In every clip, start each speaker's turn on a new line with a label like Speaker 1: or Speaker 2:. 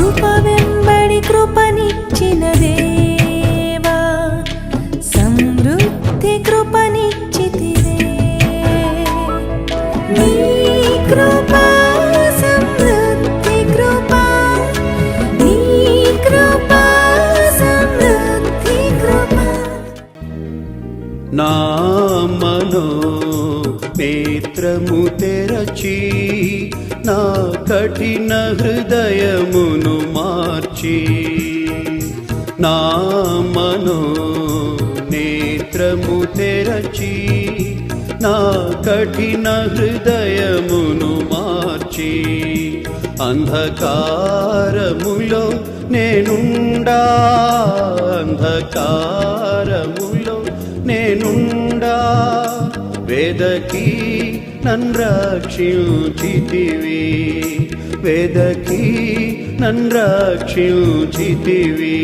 Speaker 1: కృప వెంబడి కృపనిచ్చిన దేవా సమృద్ధి కృపనిచ్చితివే. నీ కృప సమృద్ధి కృప నీ కృప సమృద్ధి కృప.
Speaker 2: నా మనో నేత్రము తెరచి నా కఠిన హృదయమును మార్చి నా మనో నేత్రము తెరచి నా కఠిన హృదయమును మార్చి అంధకారములో నేనుండా అంధకారములో నేనుండా వేదకీ నన్ రక్షించితివి వేదకి నన్ రక్షించితివి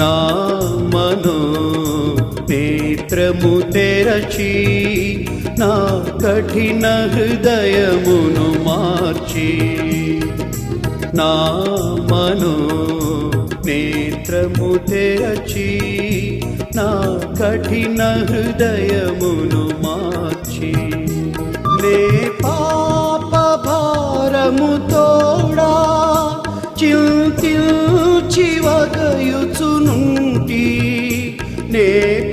Speaker 2: నా మనో నేత్రము తెరచి నా కఠిన హృదయమును మార్చి నా మనో నేత్రము తెరచి నా కఠిన హృదయమును నే పాప భారము తోడా చింతిల్చి వగయుచునుంటి నే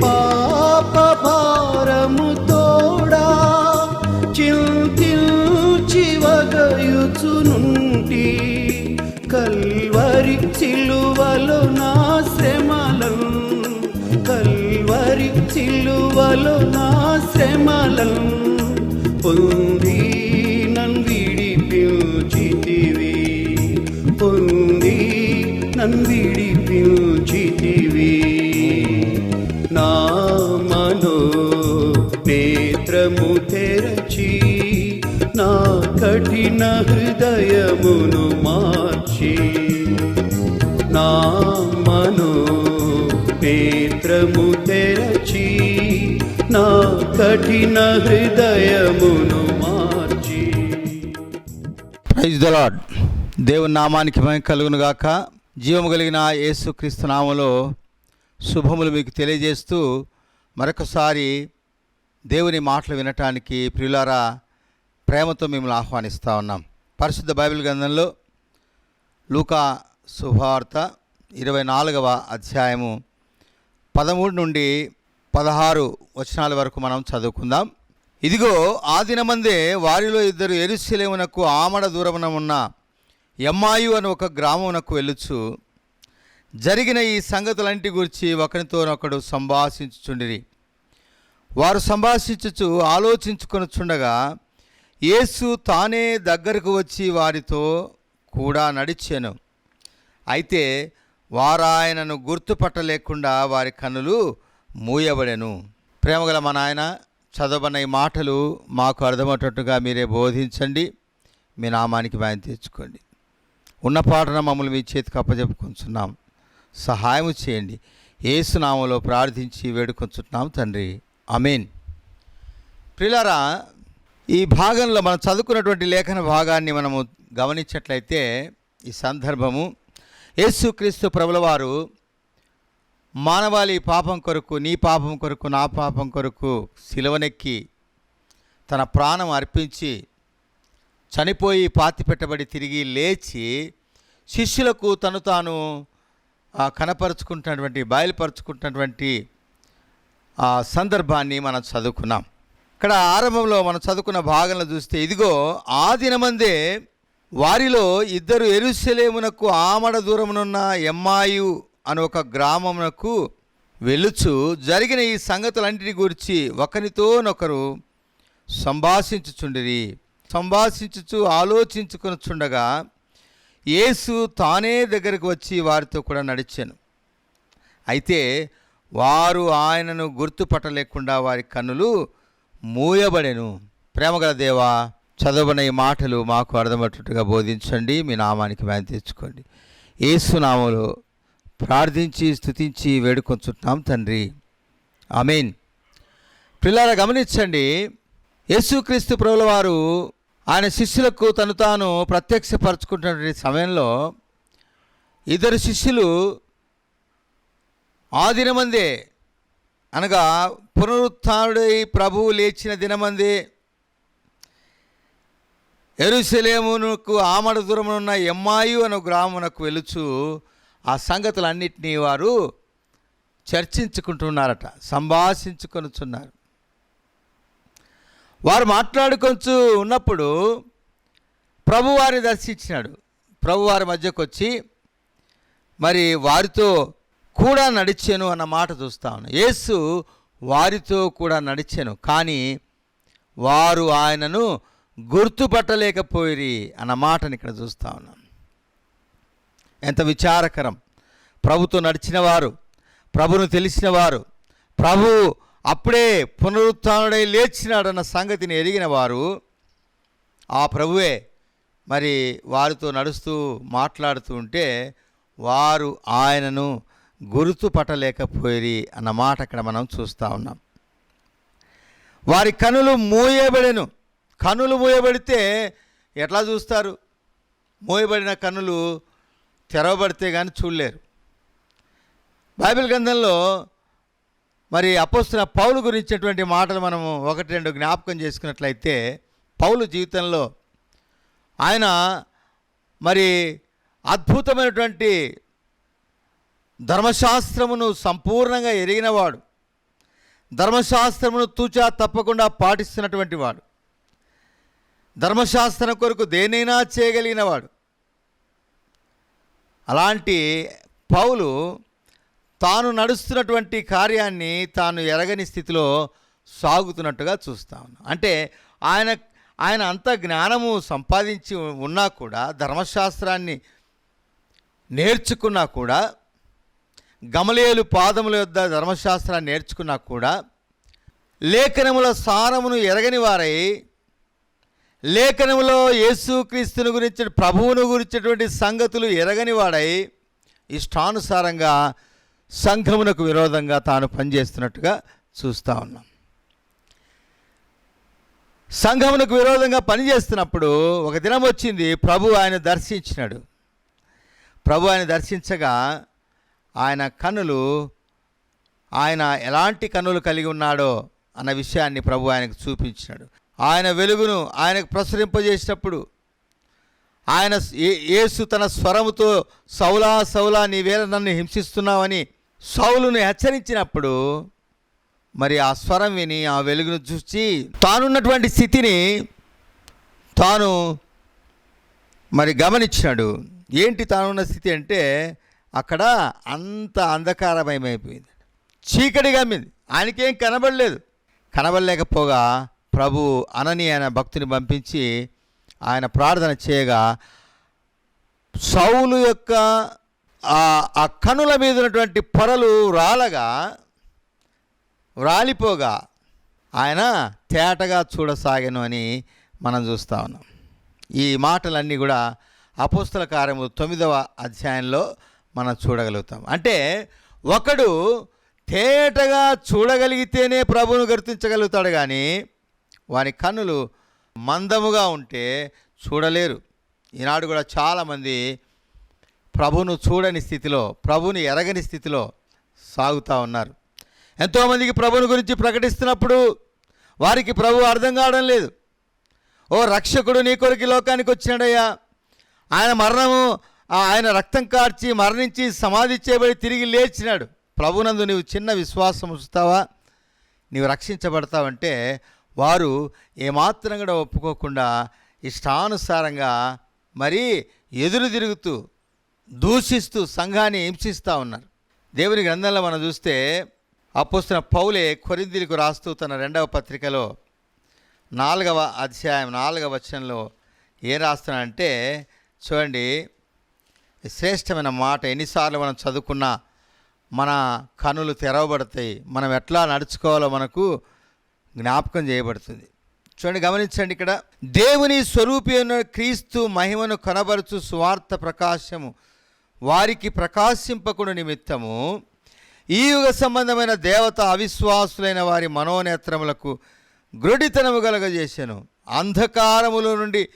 Speaker 2: పాప భారము తోడా చింతిల్చి వగయుచునుంటి కల్వరి సిలువలో నా శ్రమలం కల్వరి సిలువలో నా శ్రమలం. పొంది నన్ను విడిపించితివి. పొంది నన్ను విడిపించితివి. నా మనో నేత్రము తెరచి నా కఠిన హృదయమును మార్చి నా మనో నేత్రము తెరచి నా కఠిన హృదయమును మార్చి.
Speaker 3: ప్రైజ్ ద లాడ్ దేవుని నామానికి మహిమ కలుగును గాక. జీవము కలిగిన యేసుక్రీస్తు నామములో శుభములు మీకు తెలియజేస్తూ మరొకసారి దేవుని మాటలు వినటానికి ప్రియులారా ప్రేమతో మిమ్మల్ని ఆహ్వానిస్తూ ఉన్నాం. పరిశుద్ధ బైబిల్ గ్రంథంలో లూకా శుభవార్త ఇరవై నాలుగవ అధ్యాయము పదమూడు నుండి పదహారు వచనాల వరకు మనం చదువుకుందాం. ఇదిగో ఆ దినమందే వారిలో ఇద్దరు ఎరుశలేమునకు ఆమడ దూరమున ఉన్న ఎమ్మాయు అని ఒక గ్రామమునకు వెళ్ళొచ్చు జరిగిన ఈ సంగతులంటి గురించి ఒకరితోనొకడు సంభాషించుచుండిరి. వారు సంభాషించుచు ఆలోచించుకొనుచుండగా యేసు తానే దగ్గరకు వచ్చి వారితో కూడా నడిచాను. అయితే వారాయనను గుర్తుపట్టలేకుండా వారి కన్నులు మూయబడెను. ప్రేమగల మా నాయన చదవబడిన ఈ మాటలు మాకు అర్థమయ్యేటట్టుగా మీరే బోధించండి. మీ నామానికి భయం తెచ్చుకోండి ఉన్న పాటన మమ్మల్ని మీ చేతికి కప్పజెప్పుకుంటున్నాం సహాయం చేయండి. ఏసునామంలో ప్రార్థించి వేడుకొంచుతున్నాం తండ్రి. అమీన్ ప్రిలారా ఈ భాగంలో మనం చదువుకున్నటువంటి లేఖన భాగాన్ని మనము గమనించినట్లయితే ఈ సందర్భము యేసుక్రీస్తు ప్రభుల వారు మానవాళి పాపం కొరకు నీ పాపం కొరకు నా పాపం కొరకు సిలవనెక్కి తన ప్రాణం అర్పించి చనిపోయి పాతి పెట్టబడి తిరిగి లేచి శిష్యులకు తను తాను కనపరుచుకుంటున్నటువంటి బయలుపరుచుకుంటున్నటువంటి ఆ సందర్భాన్ని మనం చదువుకున్నాం. ఇక్కడ ఆరంభంలో మనం చదువుకున్న భాగంలో చూస్తే ఇదిగో ఆ దినమందే వారిలో ఇద్దరు ఎరుసలేమునకు ఆమడ దూరమునున్న ఎమ్మాయు అని ఒక గ్రామమునకు వెలుచు జరిగిన ఈ సంగతులన్నిటి గురించి ఒకరితోనొకరు సంభాషించుచుండిరి. సంభాషించుచు ఆలోచించుకొనుచుండగా యేసు తానే దగ్గరకు వచ్చి వారితో కూడా నడిచాను. అయితే వారు ఆయనను గుర్తుపట్టలేకుండా వారి కన్నులు మూయబడెను. ప్రేమగల దేవా చదవబడిన ఈ మాటలు మాకు అర్థమయ్యేటట్టుగా బోధించండి. మీ నామానికి మేము తెచ్చుకోండి ఏసునామలో ప్రార్థించి స్తుతించి వేడుకొంచుంటున్నాం తండ్రి. ఆమెన్. పిల్లల గమనించండి యేసుక్రీస్తు ప్రభుల వారు ఆయన శిష్యులకు తను తాను ప్రత్యక్షపరచుకుంటున్నటువంటి సమయంలో ఇద్దరు శిష్యులు ఆ దినమందే అనగా పునరుత్డై ప్రభువు లేచిన దినమందే ఎరుసలేమునకు ఆమడ దూరమునున్న ఎమ్మాయు అను గ్రామునకు వెలుచు ఆ సంగతులన్నిటినీ వారు చర్చించుకుంటున్నారట సంభాషించుకొనుచున్నారు. వారు మాట్లాడుకొంచు ఉన్నప్పుడు ప్రభువారిని దర్శించినాడు. ప్రభువారి మధ్యకు వచ్చి మరి వారితో కూడా నడిచాను అన్న మాట చూస్తా ఉన్నాను యేసు వారితో కూడా నడిచాను కానీ వారు ఆయనను గుర్తుపట్టలేకపోయిరి అన్న మాటని ఇక్కడ చూస్తా ఉన్నాం. ఎంత విచారకరం. ప్రభుతో నడిచిన వారు ప్రభును తెలిసిన వారు ప్రభు అప్పుడే పునరుత్డై లేచినాడన్న సంగతిని ఎరిగిన వారు ఆ ప్రభువే మరి వారితో నడుస్తూ మాట్లాడుతూ ఉంటే వారు ఆయనను గుర్తుపట్టలేకపోయి అన్నమాట అక్కడ మనం చూస్తూ ఉన్నాం. వారి కనులు మూయబడెను. కనులు మూయబడితే ఎట్లా చూస్తారు? మూయబడిన కనులు తెరవబడితే కానీ చూడలేరు. బైబిల్ గ్రంథంలో మరి అపోస్తున్న పౌలు గురించినటువంటి మాటలు మనము ఒకటి రెండు జ్ఞాపకం చేసుకున్నట్లయితే పౌలు జీవితంలో ఆయన మరి అద్భుతమైనటువంటి ధర్మశాస్త్రమును సంపూర్ణంగా ఎరిగినవాడు. ధర్మశాస్త్రమును తూచా తప్పకుండా పాటిస్తున్నటువంటి వాడు. ధర్మశాస్త్రం కొరకు దేనైనా చేయగలిగినవాడు. అలాంటి పౌలు తాను నడుస్తున్నటువంటి కార్యాన్ని తాను ఎరగని స్థితిలో సాగుతున్నట్టుగా చూస్తా ఉన్నాం. అంటే ఆయన ఆయన అంత జ్ఞానము సంపాదించి ఉన్నా కూడా ధర్మశాస్త్రాన్ని నేర్చుకున్నా కూడా గమలేలు పాదముల యొద్ద ధర్మశాస్త్రాన్ని నేర్చుకున్నా కూడా లేఖనముల సారమును ఎరగని వారై లేఖనంలో యేసుక్రీస్తుని గురించి ప్రభువును గురించినటువంటి సంగతులు ఎరగని వాడై ఇష్టానుసారంగా సంఘమునకు విరోధంగా తాను పనిచేస్తున్నట్టుగా చూస్తూ ఉన్నాం. సంఘమునకు విరోధంగా పనిచేస్తున్నప్పుడు ఒక దినం వచ్చింది ప్రభు ఆయన దర్శించినాడు. ప్రభు ఆయన దర్శించగా ఆయన కన్నులు ఆయన ఎలాంటి కన్నులు కలిగి ఉన్నాడో అన్న విషయాన్ని ప్రభు ఆయనకు చూపించినాడు. ఆయన వెలుగును ఆయనకు ప్రసరింపజేసినప్పుడు ఆయన ఏ- యేసు తన స్వరముతో సౌలా సౌలా నీవేళ నన్ను హింసిస్తున్నావని సౌలును హెచ్చరించినప్పుడు మరి ఆ స్వరం విని ఆ వెలుగును చూసి తానున్నటువంటి స్థితిని తాను మరి గమనించాడు ఏంటి తానున్న స్థితి అంటే అక్కడ అంత అంధకారమయమైపోయింది. చీకటి గమ్మింది. ఆయనకేం కనబడలేదు. కనబడలేకపోగా ప్రభు అనని అనే భక్తుని పంపించి ఆయన ప్రార్థన చేయగా సౌలు యొక్క ఆ- కనుల మీద ఉన్నటువంటి పొరలు రాలగా రాలిపోగా ఆయన తేటగా చూడసాగాను అని మనం చూస్తా ఉన్నాం. ఈ మాటలన్నీ కూడా అపోస్తల కార్యము తొమ్మిదవ అధ్యాయంలో మనం చూడగలుగుతాం. అంటే ఒకడు తేటగా చూడగలిగితేనే ప్రభువును గుర్తించగలుగుతాడు కానీ వాని కన్నులు మందముగా ఉంటే చూడలేరు. ఈనాడు కూడా చాలామంది ప్రభును చూడని స్థితిలో ప్రభుని ఎరగని స్థితిలో సాగుతూ ఉన్నారు. ఎంతోమందికి ప్రభుని గురించి ప్రకటిస్తున్నప్పుడు వారికి ప్రభు అర్థం కావడం లేదు. ఓ రక్షకుడు నీ కొరికి లోకానికి వచ్చినాడయ్యా. ఆయన మరణము ఆ ఆయన రక్తం కార్చి మరణించి సమాధి చేయబడి తిరిగి లేచినాడు. ప్రభునందు నీవు చిన్న విశ్వాసం ఉంచుతావా? నీవు రక్షించబడతావంటే వారు ఏమాత్రం కూడా ఒప్పుకోకుండా ఇష్టానుసారంగా మరీ ఎదురు తిరుగుతూ దూషిస్తూ సంఘాన్ని హింసిస్తూ ఉన్నారు. దేవుని గ్రంథంలో మనం చూస్తే అప్పుస్తున్న పౌలే కొరిందీలకు రాస్తూ తన రెండవ పత్రికలో నాలుగవ అధ్యాయం నాలుగవ వచనంలో ఏం రాస్తున్నాడంటే చూడండి శ్రేష్టమైన మాట ఎన్నిసార్లు మనం చదువుకున్నా మన కనులు తెరవబడతాయి. మనం ఎట్లా నడుచుకోవాలో మనకు జ్ఞాపకం చేయబడుతుంది. చూడండి గమనించండి ఇక్కడ. దేవుని స్వరూపి క్రీస్తు మహిమను కనబరుచు స్వార్థ ప్రకాశము వారికి ప్రకాశింపకుడు నిమిత్తము. ఈ యుగ సంబంధమైన దేవత అవిశ్వాసులైన వారి మనోనేత్రములకు గృఢితనము కలగజేశాను అంధకారములో నుండి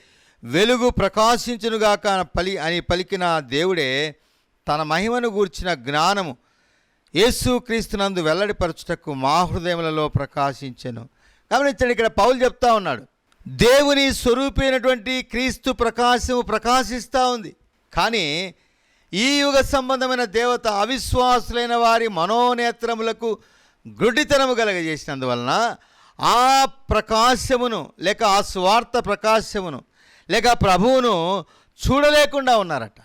Speaker 3: వెలుగు ప్రకాశించునుగాక పలి అని పలికిన దేవుడే తన మహిమను గూర్చిన జ్ఞానము యేసు క్రీస్తునందు వెల్లడిపరచుటకు మా హృదయములలో ప్రకాశించెను. గమనించండి ఇక్కడ పౌలు చెప్తా ఉన్నాడు. దేవుని స్వరూపైనటువంటి క్రీస్తు ప్రకాశము ప్రకాశిస్తూ ఉంది. కానీ ఈ యుగ సంబంధమైన దేవత అవిశ్వాసులైన వారి మనోనేత్రములకు గుడ్డితనము కలగజేసినందువలన ఆ ప్రకాశమును లేక ఆ స్వార్థ ప్రకాశమును లేక ప్రభువును చూడలేకుండా ఉన్నారట.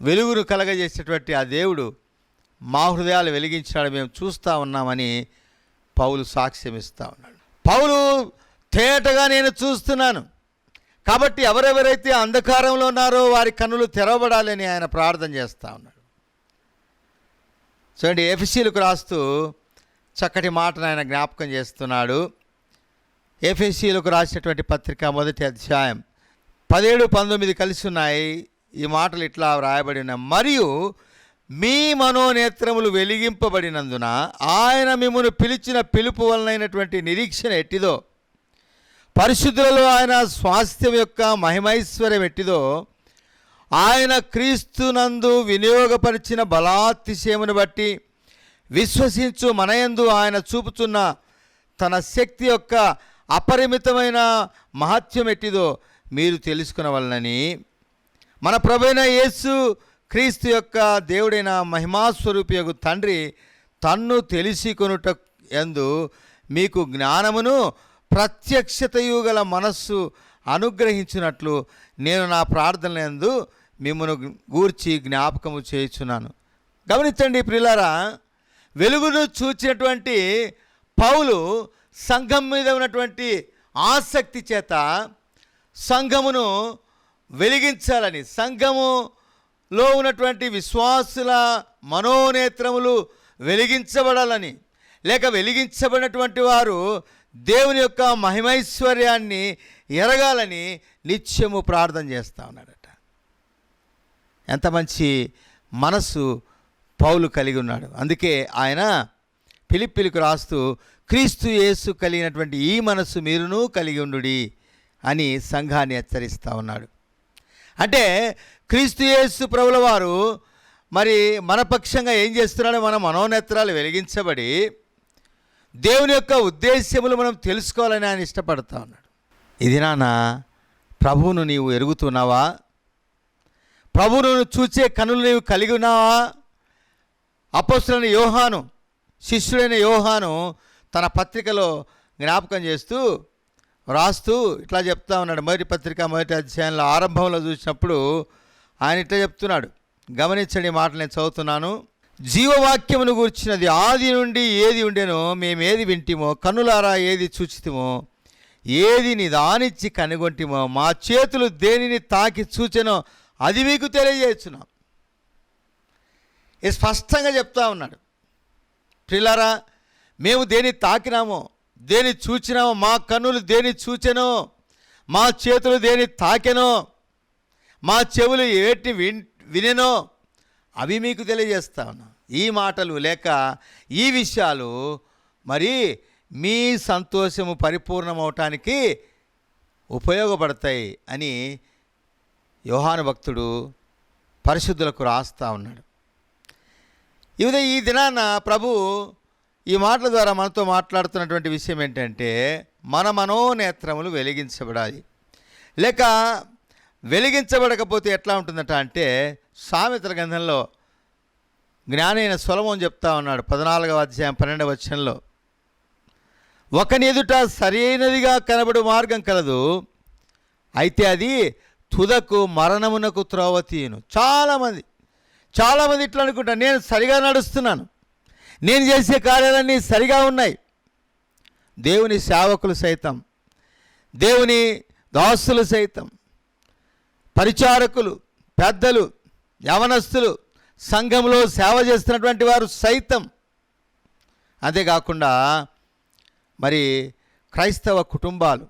Speaker 3: వెలుగును కలగజేసేటువంటి ఆ దేవుడు మా హృదయాలు వెలిగించాడు మేము చూస్తూ ఉన్నామని పౌలు సాక్ష్యం ఇస్తూ ఉన్నాడు. పౌలు తేటగా నేను చూస్తున్నాను. కాబట్టి ఎవరెవరైతే అంధకారంలో ఉన్నారో వారి కన్నులు తెరవబడాలని ఆయన ప్రార్థన చేస్తూ ఉన్నాడు. చూడండి ఎఫ్సీలకు రాస్తూ చక్కటి మాటను ఆయన జ్ఞాపకం చేస్తున్నాడు. ఎఫ్ఎస్సీలకు రాసినటువంటి పత్రిక మొదటి అధ్యాయం పదిహేడు పంతొమ్మిది కలిసి ఉన్నాయి. ఈ మాటలు ఇట్లా వ్రాయబడి ఉన్నాయి. మరియు మీ మనోనేత్రములు వెలిగింపబడినందున ఆయన మిమ్మను పిలిచిన పిలుపు వలనైనటువంటి నిరీక్షణ ఎట్టిదో పరిశుద్ధులలో ఆయన స్వాస్థ్యం యొక్క మహిమైశ్వర్యం ఎట్టిదో ఆయన క్రీస్తునందు వినియోగపరిచిన బలాతిశయమును బట్టి విశ్వసించు మనయందు ఆయన చూపుతున్న తన శక్తి యొక్క అపరిమితమైన మహత్యం ఎట్టిదో మీరు తెలుసుకునవలనని మన ప్రభైన యేసు క్రీస్తు యొక్క దేవుడైన మహిమాస్వరూపియగు తండ్రి తన్ను తెలిసి కొనుట ఎందు మీకు జ్ఞానమును ప్రత్యక్షతయు గల మనస్సు అనుగ్రహించినట్లు నేను నా ప్రార్థన ఎందు మిమ్మను గూర్చి జ్ఞాపకము చేయుచున్నాను. గమనించండి ప్రిలారా వెలుగును చూచినటువంటి పౌలు సంఘం మీద ఉన్నటువంటి ఆసక్తి చేత సంఘమును వెలిగించాలని సంఘము లో ఉన్నటువంటి విశ్వాసుల మనోనేత్రములు వెలిగించబడాలని లేక వెలిగించబడినటువంటి వారు దేవుని యొక్క మహిమైశ్వర్యాన్ని ఎరగాలని నిత్యము ప్రార్థన చేస్తూ ఉన్నాడట. ఎంత మంచి మనస్సు పౌలు కలిగి ఉన్నాడు. అందుకే ఆయన పిలిపిలికి రాస్తూ క్రీస్తు యేసు కలిగినటువంటి ఈ మనస్సు మీరును కలిగి ఉండుడి అని సంఘాన్ని హెచ్చరిస్తూ ఉన్నాడు. అంటే క్రీస్తు యేసు ప్రభుల వారు మరి మన పక్షంగా ఏం చేస్తున్నాడో మన మనోనేత్రాలు వెలిగించబడి దేవుని యొక్క ఉద్దేశ్యములు మనం తెలుసుకోవాలని ఆయన ఇష్టపడతా ఉన్నాడు. ఇది నాన్న ప్రభువును నీవు ఎరుగుతున్నావా? ప్రభువును చూచే కనులు నీవు కలిగి ఉన్నావా? అపోస్తులైన యోహాను శిష్యుడైన యోహాను తన పత్రికలో జ్ఞాపకం చేస్తూ రాస్తూ ఇట్లా చెప్తా ఉన్నాడు. మొదటి పత్రిక మొదటి అధ్యాయంలో ఆరంభంలో చూసినప్పుడు ఆయన ఇట్లా చెప్తున్నాడు. గమనించండి మాటలు నేను చదువుతున్నాను. జీవవాక్యమును గూర్చినది ఆది నుండి ఏది ఉండేనో మేమేది వింటిమో కన్నులారా ఏది చూచితిమో ఏది నిదానిచ్చి కనుగొంటిమో మా చేతులు దేనిని తాకి చూచెనో అది మీకు తెలియజేస్తున్నాం ఇది స్పష్టంగా చెప్తా ఉన్నాడు. ప్రిలారా మేము దేని తాకినామో దేని చూచినామో మా కన్నులు దేని చూచెనో మా చేతులు దేని తాకెనో మా చెవులు ఏటి విన్ వినెనో? అవి మీకు తెలియజేస్తా ఉన్నా ఈ మాటలు లేక ఈ విషయాలు మరి మీ సంతోషము పరిపూర్ణమవటానికి ఉపయోగపడతాయి అని యోహాను భక్తుడు పరిశుద్ధులకు రాస్తా ఉన్నాడు. ఇదే ఈ దినాన ప్రభు ఈ మాటల ద్వారా మనతో మాట్లాడుతున్నటువంటి విషయం ఏంటంటే మన మనోనేత్రములు వెలిగించబడాలి. లేక వెలిగించబడకపోతే ఎట్లా ఉంటుందట అంటే సామెతల గ్రంథంలో జ్ఞానైన సులభం చెప్తా ఉన్నాడు పద్నాలుగవ అధ్యాయం పన్నెండవ వచనంలో. ఒకని ఎదుట సరైనదిగా కనబడు మార్గం కలదు అయితే అది తుదకు మరణమునకు త్రోవ తీయను. చాలామంది చాలామంది ఇట్లా అనుకుంటారు నేను సరిగా నడుస్తున్నాను నేను చేసే కార్యాలన్నీ సరిగా ఉన్నాయి. దేవుని సేవకులు సైతం దేవుని దాసులు సైతం పరిచారకులు పెద్దలు యవనస్తులు సంఘంలో సేవ చేస్తున్నటువంటి వారు సైతం. అంతేకాకుండా మరి క్రైస్తవ కుటుంబాలు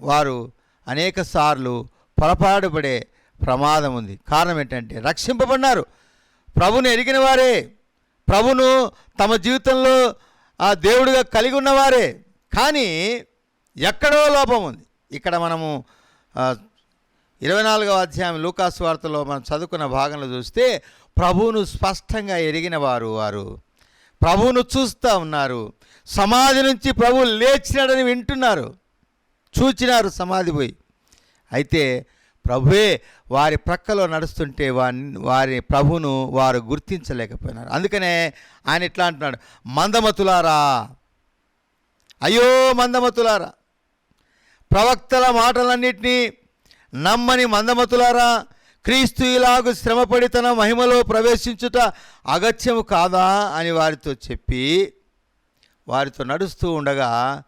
Speaker 3: వారు అనేక సార్లు పొరపాటుపడే ప్రమాదం ఉంది. కారణం ఏంటంటే రక్షింపబడినారు. ప్రభుని ఎరిగిన వారే ప్రభును తమ జీవితంలో ఆ దేవుడిగా కలిగి ఉన్నవారే. కానీ ఎక్కడో లోపం ఉంది. ఇక్కడ మనము ఇరవై నాలుగవ అధ్యాయం లూకాసు వార్తలో మనం చదువుకున్న భాగంలో చూస్తే ప్రభువును స్పష్టంగా ఎరిగిన వారు వారు. ప్రభువును చూస్తూ ఉన్నారు. సమాధి నుంచి ప్రభువు లేచినాడని వింటున్నారు. చూచినారు సమాధి పోయి. అయితే ప్రభువే వారి ప్రక్కలో నడుస్తుంటే వారి వారి ప్రభును వారు గుర్తించలేకపోయినారు. అందుకనే ఆయన ఇట్లా అంటున్నాడు? మందమతులారా! అయ్యో మందమతులారా! ప్రవక్తల మాటలన్నింటినీ నమ్మని మందమతులారా క్రీస్తు ఇలాగు శ్రమపడి తన మహిమలో ప్రవేశించుట అగత్యము కాదా అని వారితో చెప్పి వారితో నడుస్తూ ఉండగా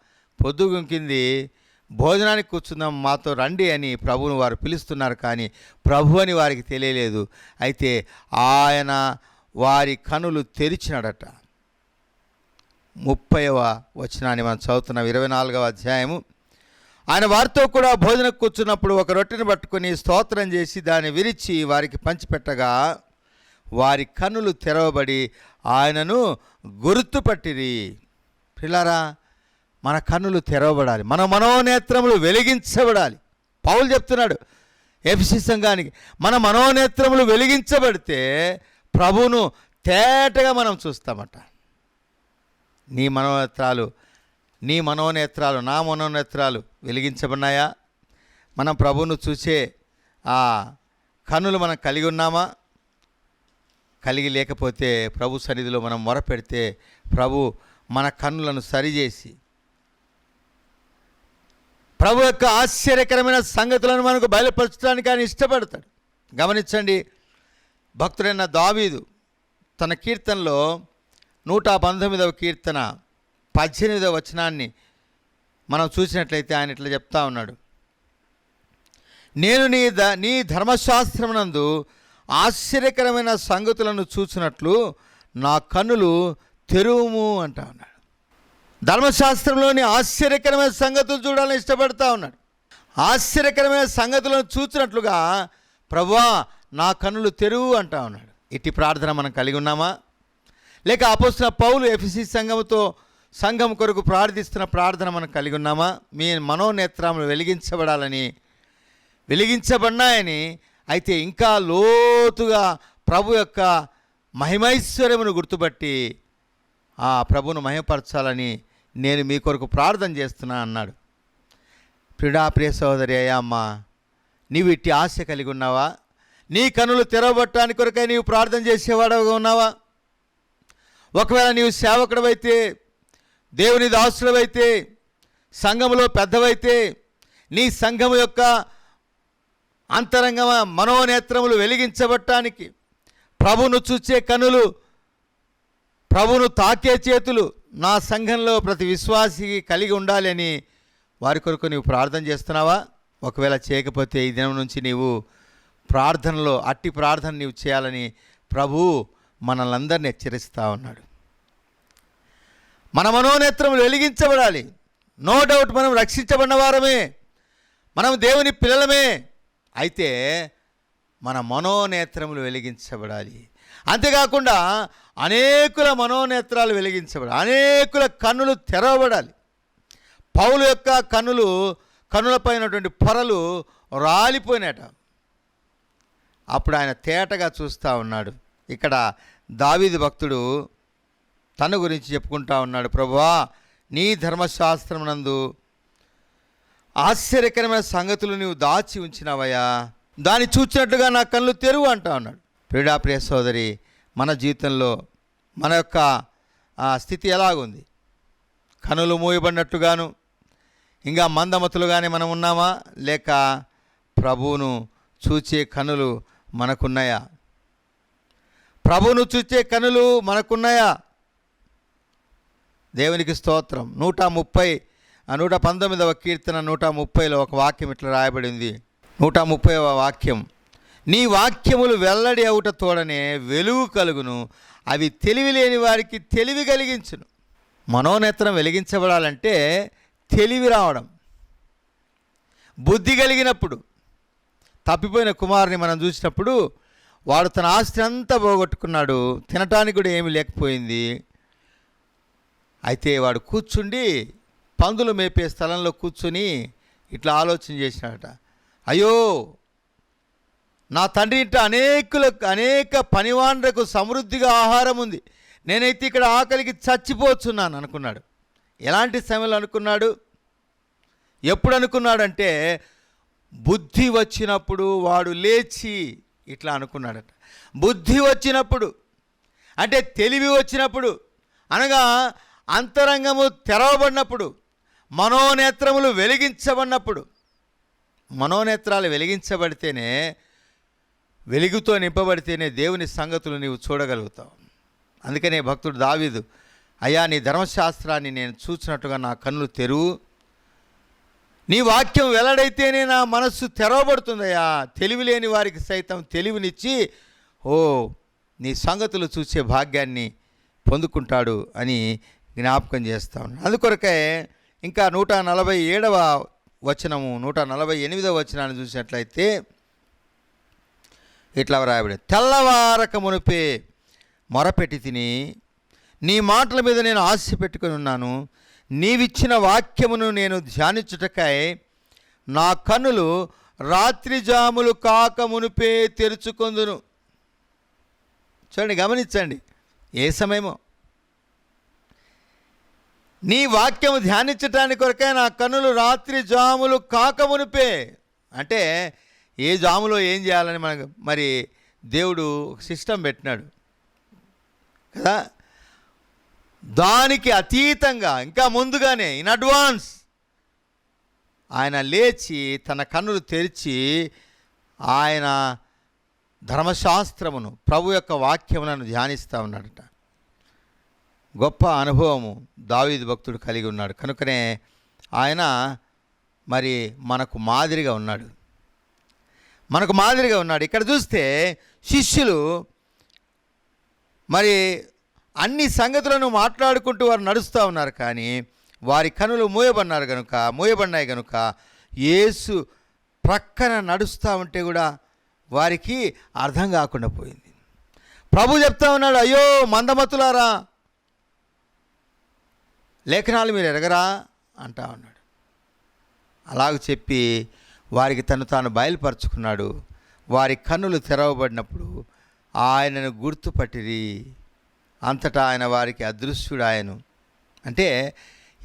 Speaker 3: పొద్దుగుంకింది భోజనానికి కూర్చుందాం మాతో రండి అని ప్రభువును వారు పిలుస్తున్నారు కానీ ప్రభు అని వారికి తెలియలేదు. అయితే ఆయన వారి కనులు తెరిచినాడట. ముప్పైవ వచనాన్ని మనం చదువుతున్నాం ఇరవై నాలుగవ అధ్యాయము. ఆయన వారితో కూడా భోజనం కూర్చున్నప్పుడు ఒక రొట్టెను పట్టుకొని స్తోత్రం చేసి దాన్ని విరిచి వారికి పంచిపెట్టగా వారి కన్నులు తెరవబడి ఆయనను గుర్తుపట్టిరి. పిల్లరా మన కన్నులు తెరవబడాలి. మన మనోనేత్రములు వెలిగించబడాలి. పౌలు చెప్తున్నాడు ఎఫ్సి సంఘానికి మన మనోనేత్రములు వెలిగించబడితే ప్రభువును తేటగా మనం చూస్తామట. నీ మనోనేత్రాలు నీ మనోనేత్రాలు నా మనోనేత్రాలు వెలిగించబడినాయా? మనం ప్రభువును చూసే ఆ కన్నులు మనం కలిగి ఉన్నామా? కలిగి లేకపోతే ప్రభు సన్నిధిలో మనం మొరపెడితే ప్రభు మన కన్నులను సరిచేసి ప్రభు యొక్క ఆశ్చర్యకరమైన సంగతులను మనకు బయలుపరచడానికి ఆయన ఇష్టపడతాడు. గమనించండి భక్తుడైన దావీదు తన కీర్తనలో నూట పంతొమ్మిదవ కీర్తన పద్దెనిమిదో వచనాన్ని మనం చూసినట్లయితే ఆయన ఇట్లా చెప్తా ఉన్నాడు. నేను నీ ద నీ ధర్మశాస్త్రమునందు ఆశ్చర్యకరమైన సంగతులను చూసినట్లు నా కన్నులు తెరువుము అంటా ఉన్నాడు. ధర్మశాస్త్రంలోని ఆశ్చర్యకరమైన సంగతులు చూడాలని ఇష్టపడతా ఉన్నాడు. ఆశ్చర్యకరమైన సంగతులను చూసినట్లుగా ప్రభువా నా కన్నులు తెరువు అంటా ఉన్నాడు. ఇట్టి ప్రార్థన మనం కలిగి ఉన్నామా? లేక అపోసిన పౌలు ఎఫ్సి సంఘంతో సంఘం కొరకు ప్రార్థిస్తున్న ప్రార్థన మనం కలిగి ఉన్నామా? మీ మనోనేత్రములు వెలిగించబడాలని వెలిగించబడినాయని అయితే ఇంకా లోతుగా ప్రభు యొక్క మహిమైశ్వర్యమును గుర్తుపట్టి ఆ ప్రభును మహిమపరచాలని నేను మీ కొరకు ప్రార్థన చేస్తున్నా అన్నాడు. ప్రిడా ప్రియ సహోదరి అయ్యా అమ్మా నీవు ఇట్టి ఆశ కలిగి ఉన్నావా? నీ కనులు తెరవబట్టడానికి కొరకై నీవు ప్రార్థన చేసేవాడవుగా ఉన్నావా? ఒకవేళ నీవు సేవకుడవైతే దేవుని దాసులవైతే సంఘములో పెద్దవైతే నీ సంఘము యొక్క అంతరంగ మనోనేత్రములు వెలిగించబట్టానికి ప్రభును చూచే కనులు ప్రభును తాకే చేతులు నా సంఘంలో ప్రతి విశ్వాసికి కలిగి ఉండాలి అని వారి కొరకు నీవు ప్రార్థన చేస్తున్నావా? ఒకవేళ చేయకపోతే ఈ దినం నుంచి నీవు ప్రార్థనలో అట్టి ప్రార్థన నీవు చేయాలని ప్రభు మనల్ని హెచ్చరిస్తూ ఉన్నాడు. మన మనోనేత్రం వెలిగించబడాలి. నో డౌట్ మనం రక్షించబడిన వారమే. మనం దేవుని పిల్లలమే. అయితే మన మనోనేత్రములు వెలిగించబడాలి. అంతేకాకుండా అనేకుల మనోనేత్రాలు వెలిగించబడాలి. అనేకుల కన్నులు తెరవబడాలి. పౌలు యొక్క కన్నులు కన్నులపైనటువంటి పొరలు రాలిపోయినట. అప్పుడు ఆయన తేటగా చూస్తూ ఉన్నాడు. ఇక్కడ దావీది భక్తుడు తన గురించి చెప్పుకుంటా ఉన్నాడు. ప్రభువా నీ ధర్మశాస్త్రమునందు ఆశ్చర్యకరమైన సంగతులు నీవు దాచి ఉంచినావయ్యా. దాన్ని చూచినట్టుగా నా కళ్ళు తెరువు అంటా ఉన్నాడు. ప్రీడా ప్రియ సోదరి మన జీవితంలో మన యొక్క స్థితి ఎలాగుంది? కనులు మూయబడినట్టుగాను ఇంకా మందమతులుగానే మనం ఉన్నామా? లేక ప్రభువును చూచే కనులు మనకున్నాయా? ప్రభువును చూచే కనులు మనకున్నాయా? దేవునికి స్తోత్రం. నూట ముప్పై నూట పంతొమ్మిదవ కీర్తన నూట ముప్పైలో ఒక వాక్యం ఇట్లా రాయబడింది. నూట ముప్పైవ వాక్యం. నీ వాక్యములు వెల్లడి అవుట తోడనే వెలుగు కలుగును అవి తెలివి లేని వారికి తెలివి కలిగించును. మనోనేత్రం వెలిగించబడాలంటే తెలివి రావడం. బుద్ధి కలిగినప్పుడు తప్పిపోయిన కుమారుని మనం చూసినప్పుడు వాడు తన ఆస్తి అంతా పోగొట్టుకున్నాడు తినటానికి కూడా ఏమీ లేకపోయింది. అయితే వాడు కూర్చుండి పందులు మేపే స్థలంలో కూర్చుని ఇట్లా ఆలోచన చేసినాడట. అయ్యో నా తండ్రి ఇంట అనేకులకు అనేక పనివాండ్రకు సమృద్ధిగా ఆహారం ఉంది. నేనైతే ఇక్కడ ఆకలికి చచ్చిపోతున్నాను అనుకున్నాడు. ఎలాంటి సమయంలో అనుకున్నాడు? ఎప్పుడు అనుకున్నాడంటే బుద్ధి వచ్చినప్పుడు వాడు లేచి ఇట్లా అనుకున్నాడట. బుద్ధి వచ్చినప్పుడు అంటే తెలివి వచ్చినప్పుడు అనగా అంతరంగము తెరవబడినప్పుడు మనోనేత్రములు వెలిగించబడినప్పుడు మనోనేత్రాలు వెలిగించబడితేనే వెలుగుతో నింపబడితేనే దేవుని సంగతులు నీవు చూడగలుగుతావు. అందుకనే భక్తుడు దావీదు అయ్యా నీ ధర్మశాస్త్రాన్ని నేను చూసినట్టుగా నా కన్నులు తెరువు. నీ వాక్యం వెల్లడైతేనే నా మనస్సు తెరవబడుతుందయ్యా. తెలివి లేని వారికి సైతం తెలివినిచ్చి ఓ నీ సంగతులు చూసే భాగ్యాన్ని పొందుకుంటాడు అని జ్ఞాపకం చేస్తా ఉన్నాను. అందుకొరకే ఇంకా నూట నలభై ఏడవ వచనము నూట నలభై ఎనిమిదవ వచనాన్ని చూసినట్లయితే ఇట్లా వ్రాయబడి తెల్లవారక మునిపే మొరపెట్టి తిని నీ మాటల మీద నేను ఆశ పెట్టుకుని ఉన్నాను. నీవిచ్చిన వాక్యమును నేను ధ్యానించుటకై నా కన్నులు రాత్రి జాములు కాక మునిపే తెరుచుకొందును. చూడండి గమనించండి. ఏ సమయమో? నీ వాక్యము ధ్యానించటానికి కొరకే నా కన్నులు రాత్రి జాములు కాకమునిపే అంటే ఏ జాములో ఏం చేయాలని మనకు మరి దేవుడు సిస్టమ్ పెట్టినాడు. కదా? దానికి అతీతంగా ఇంకా ముందుగానే ఇన్ అడ్వాన్స్ ఆయన లేచి తన కన్నులు తెరిచి ఆయన ధర్మశాస్త్రమును ప్రభు యొక్క వాక్యములను ధ్యానిస్తూ ఉన్నాడట. గొప్ప అనుభవము దావీదు భక్తుడు కలిగి ఉన్నాడు. కనుకనే ఆయన మరి మనకు మాదిరిగా ఉన్నాడు. మనకు మాదిరిగా ఉన్నాడు. ఇక్కడ చూస్తే శిష్యులు మరి అన్ని సంగతులను మాట్లాడుకుంటూ వారు నడుస్తూ ఉన్నారు కానీ వారి కనులు మూయబడినారు కనుక మూయబడినాయి కనుక యేసు ప్రక్కన నడుస్తూ ఉంటే కూడా వారికి అర్థం కాకుండా పోయింది. ప్రభు చెప్తా ఉన్నాడు అయ్యో మందమతులారా లేఖనాలు మీరు ఎరగరా? అంటా ఉన్నాడు. అలాగ చెప్పి వారికి తను తాను బయలుపరుచుకున్నాడు. వారి కన్నులు తెరవబడినప్పుడు ఆయనను గుర్తుపట్టిరి. అంతటా ఆయన వారికి అదృశ్యుడు ఆయను అంటే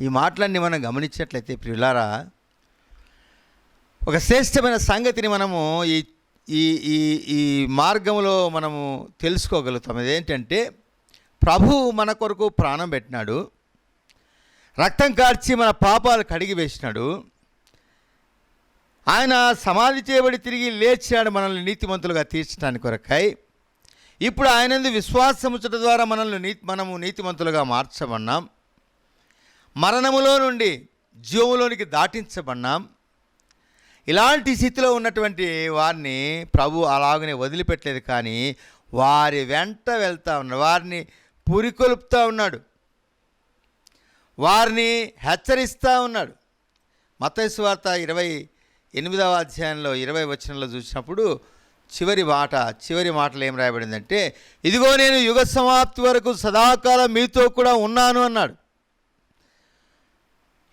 Speaker 3: ఈ మాటలన్నీ మనం గమనించినట్లయితే ప్రియులారా ఒక శ్రేష్టమైన సంగతిని మనము ఈ ఈ ఈ ఈ మార్గంలో మనము తెలుసుకోగలుగుతాం. అదేంటంటే ప్రభు మన కొరకు ప్రాణం పెట్టినాడు. రక్తం కార్చి మన పాపాలు కడిగి వేసినాడు. ఆయన సమాధి చేయబడి తిరిగి లేచాడు మనల్ని నీతిమంతులుగా తీర్చడానికి కొరకై. ఇప్పుడు ఆయనందు విశ్వాసముచ్చట ద్వారా మనల్ని నీ మనము నీతిమంతులుగా మార్చబడినాం. మరణములో నుండి జీవములోనికి దాటించబడినాం. ఇలాంటి స్థితిలో ఉన్నటువంటి వారిని ప్రభు అలాగనే వదిలిపెట్టలేదు కానీ వారి వెంట వెళ్తా ఉన్నాడు. వారిని పురికొలుపుతూ ఉన్నాడు. వారిని హెచ్చరిస్తూ ఉన్నాడు. మతైసు వార్త ఇరవై ఎనిమిదవ అధ్యాయంలో ఇరవై వచనంలో చూసినప్పుడు చివరి మాట చివరి మాటలు ఏం రాయబడిందంటే ఇదిగో నేను యుగ సమాప్తి వరకు సదాకాలం మీతో కూడా ఉన్నాను అన్నాడు.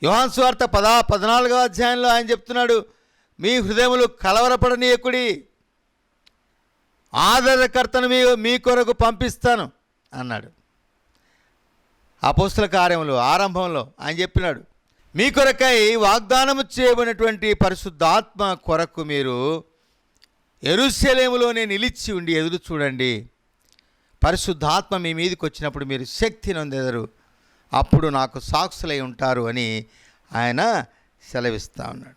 Speaker 3: యోహాన్ స్వార్త పదా పద్నాలుగవ అధ్యాయంలో ఆయన చెప్తున్నాడు మీ హృదయములు కలవరపడనీయకుడి ఆదరణకర్తను మీ మీ కొరకు పంపిస్తాను అన్నాడు. అపోస్తుల కార్యములు ఆరంభంలో ఆయన చెప్పినాడు మీ కొరకై వాగ్దానము చేయబడినటువంటి పరిశుద్ధాత్మ కొరకు మీరు ఎరుశలేములోనే నిలిచి ఉండి ఎదురు చూడండి. పరిశుద్ధాత్మ మీ మీదకి వచ్చినప్పుడు మీరు శక్తి నొందెదరు. అప్పుడు నాకు సాక్షులై ఉంటారు అని ఆయన సెలవిస్తూ ఉన్నాడు.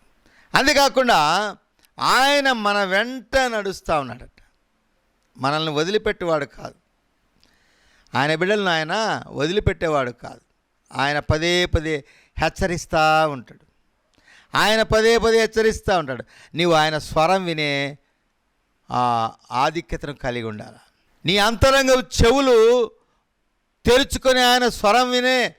Speaker 3: అంతేకాకుండా ఆయన మన వెంట నడుస్తూ ఉన్నాడట. మనల్ని వదిలిపెట్టేవాడు కాదు. ఆయన బిడ్డలను ఆయన వదిలిపెట్టేవాడు కాదు. ఆయన పదే పదే హెచ్చరిస్తూ ఉంటాడు. ఆయన పదే పదే హెచ్చరిస్తూ ఉంటాడు. నీవు ఆయన స్వరం వినే ఆ ఆధిక్యతను కలిగి ఉండాలి? నీ అంతరంగ చెవులు తెరుచుకొని ఆయన స్వరం వినే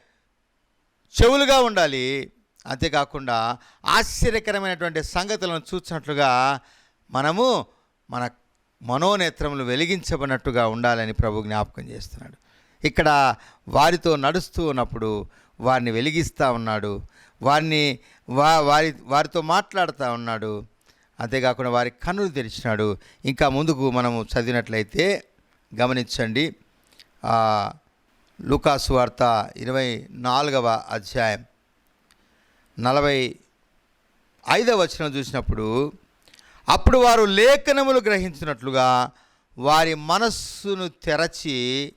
Speaker 3: చెవులుగా ఉండాలి. అంతేకాకుండా ఆశ్చర్యకరమైనటువంటి సంగతులను చూసినట్లుగా మనము మన మనోనేత్రములు వెలిగించబడినట్టుగా ఉండాలని ప్రభు జ్ఞాపకం చేస్తున్నాడు. ఇక్కడ వారితో నడుస్తూ ఉన్నప్పుడు వారిని వెలిగిస్తూ ఉన్నాడు. వారిని వా వారి వారితో మాట్లాడుతూ ఉన్నాడు. అంతేకాకుండా వారి కన్నులు తెరిచినాడు. ఇంకా ముందుకు మనము చదివినట్లయితే గమనించండి. లుకాసు వార్త ఇరవై నాలుగవ అధ్యాయం నలభై ఐదవ వచనం చూసినప్పుడు అప్పుడు వారు లేఖనములు గ్రహించినట్లుగా వారి మనస్సును తెరచి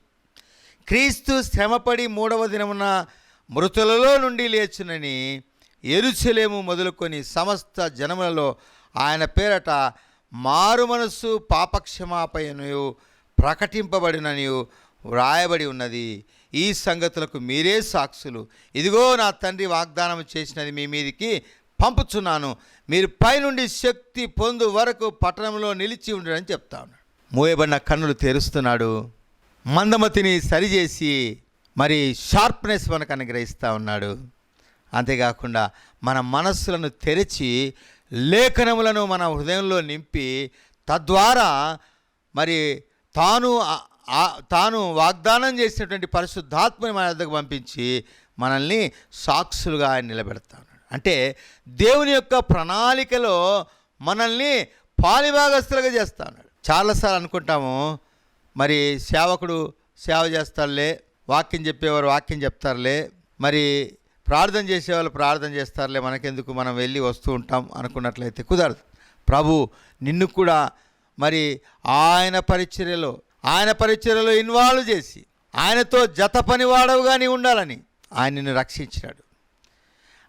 Speaker 3: క్రీస్తు శ్రమపడి మూడవ దినమున మృతులలో నుండి లేచునని ఎరుచలేము మొదలుకొని సమస్త జనములలో ఆయన పేరట మారు మనస్సు పాపక్షమాపయనయు ప్రకటింపబడిననియు వ్రాయబడి ఉన్నది. ఈ సంగతులకు మీరే సాక్షులు. ఇదిగో నా తండ్రి వాగ్దానం చేసినది మీ మీదికి పంపుచున్నాను. మీరు పైనుండి శక్తి పొందు వరకు పట్టణంలో నిలిచి ఉండడని చెప్తా ఉన్నాడు. మూయబడిన కన్నులు తెరుస్తున్నాడు. మందమతిని సరిచేసి మరి షార్ప్నెస్ మనకు అనుగ్రహిస్తూ ఉన్నాడు. అంతేకాకుండా మన మనస్సులను తెరిచి లేఖనములను మన హృదయంలో నింపి తద్వారా మరి తాను తాను వాగ్దానం చేసినటువంటి పరిశుద్ధాత్మని మన వద్దకు పంపించి మనల్ని సాక్షులుగా ఆయన అంటే దేవుని యొక్క ప్రణాళికలో మనల్ని పాలిభాగస్తులుగా చేస్తాడు. చాలాసార్లు అనుకుంటాము మరి సేవకుడు సేవ చేస్తారులే వాక్యం చెప్పేవారు వాక్యం చెప్తారులే మరి ప్రార్థన చేసేవాళ్ళు ప్రార్థన చేస్తారులే మనకెందుకు మనం వెళ్ళి వస్తూ ఉంటాం అనుకున్నట్లయితే కుదరదు. ప్రభు నిన్ను కూడా మరి ఆయన పరిచర్యలో ఆయన పరిచర్యలో ఇన్వాల్వ్ చేసి ఆయనతో జత పనివాడవుగా నీ ఉండాలని ఆయన నిన్ను రక్షించినాడు.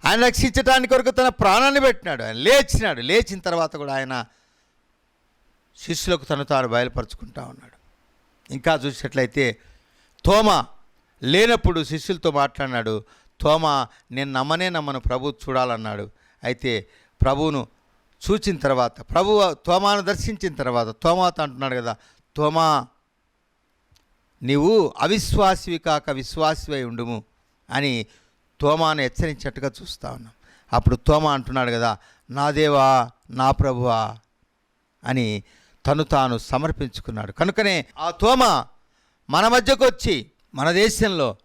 Speaker 3: ఆయన రక్షించడానికి కొరకు తన ప్రాణాన్ని పెట్టినాడు. ఆయన లేచినాడు. లేచిన తర్వాత కూడా ఆయన శిష్యులకు తను తాను బయలుపరుచుకుంటా ఉన్నాడు. ఇంకా చూసినట్లయితే తోమ లేనప్పుడు శిష్యులతో మాట్లాడినాడు. తోమ నేను నమ్మనే నమ్మను. ప్రభు చూడాలన్నాడు. అయితే ప్రభువును చూచిన తర్వాత ప్రభు తోమాను దర్శించిన తర్వాత తోమాతో అంటున్నాడు కదా తోమా నీవు అవిశ్వాసివి కాక విశ్వాసివై ఉండుము అని తోమాను హెచ్చరించినట్టుగా చూస్తా ఉన్నాం. అప్పుడు తోమా అంటున్నాడు కదా నా దేవా నా ప్రభువా అని తను తాను సమర్పించుకున్నాడు. కనుకనే ఆ తోమ మన మధ్యకు వచ్చి మన దేశంలో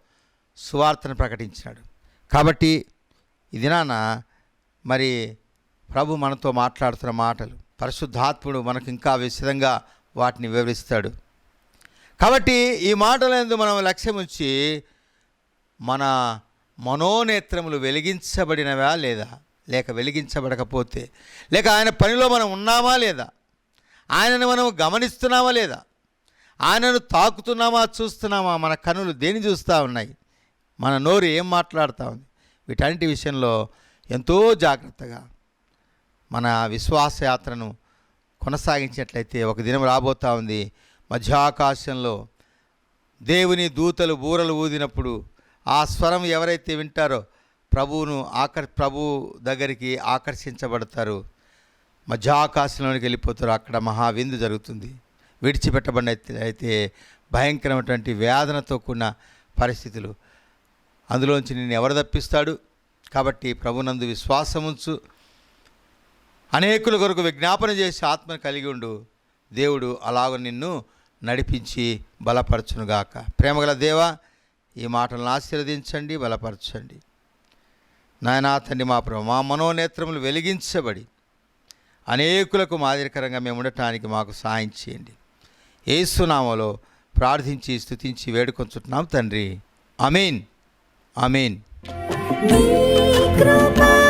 Speaker 3: సువార్తను ప్రకటించినాడు. కాబట్టి ఇది నాన్న మరి ప్రభు మనతో మాట్లాడుతున్న మాటలు పరిశుద్ధాత్ముడు మనకు ఇంకా విశదంగా వాటిని వివరిస్తాడు. కాబట్టి ఈ మాటలందు మనం లక్ష్యం ఉంచి మన మనోనేత్రములు వెలిగించబడినవా లేదా? లేక వెలిగించబడకపోతే? లేక ఆయన పనిలో మనం ఉన్నామా లేదా? ఆయనను మనం గమనిస్తున్నామా లేదా? ఆయనను తాకుతున్నామా చూస్తున్నామా? మన కనులు దేని చూస్తూ ఉన్నాయి? మన నోరు ఏం మాట్లాడుతూ ఉంది? వీటన్నిటి విషయంలో ఎంతో జాగ్రత్తగా మన విశ్వాస యాత్రను కొనసాగించినట్లయితే ఒక దినం రాబోతా ఉంది. మధ్యాకాశంలో దేవుని దూతలు బూరలు ఊదినప్పుడు ఆ స్వరం ఎవరైతే వింటారో ప్రభువును ఆకర్ ప్రభు దగ్గరికి ఆకర్షించబడతారు. మధ్యాకాశంలోనికి వెళ్ళిపోతారు. అక్కడ మహావిందు జరుగుతుంది. విడిచిపెట్టబడిన అయితే భయంకరమైనటువంటి వేదనతో కూడిన పరిస్థితులు. అందులోంచి నిన్ను ఎవరు తప్పిస్తాడు? కాబట్టి ప్రభునందు విశ్వాసముంచు అనేకుల కొరకు విజ్ఞాపన చేసి ఆత్మను కలిగి ఉండు. దేవుడు అలాగ నిన్ను నడిపించి బలపరచునుగాక. ప్రేమగల దేవా ఈ మాటలను ఆశీర్వదించండి బలపరచండి. నాయనా తండ్రి మా ప్రభు మా మనోనేత్రములు వెలిగించబడి అనేకులకు మాదిరికరంగా మేము ఉండటానికి మాకు సాయం చేయండి. ఏసునామలో ప్రార్థించి స్థుతించి వేడుకొంచుతున్నాం తండ్రి. అమీన్ అమీన్
Speaker 1: కృపా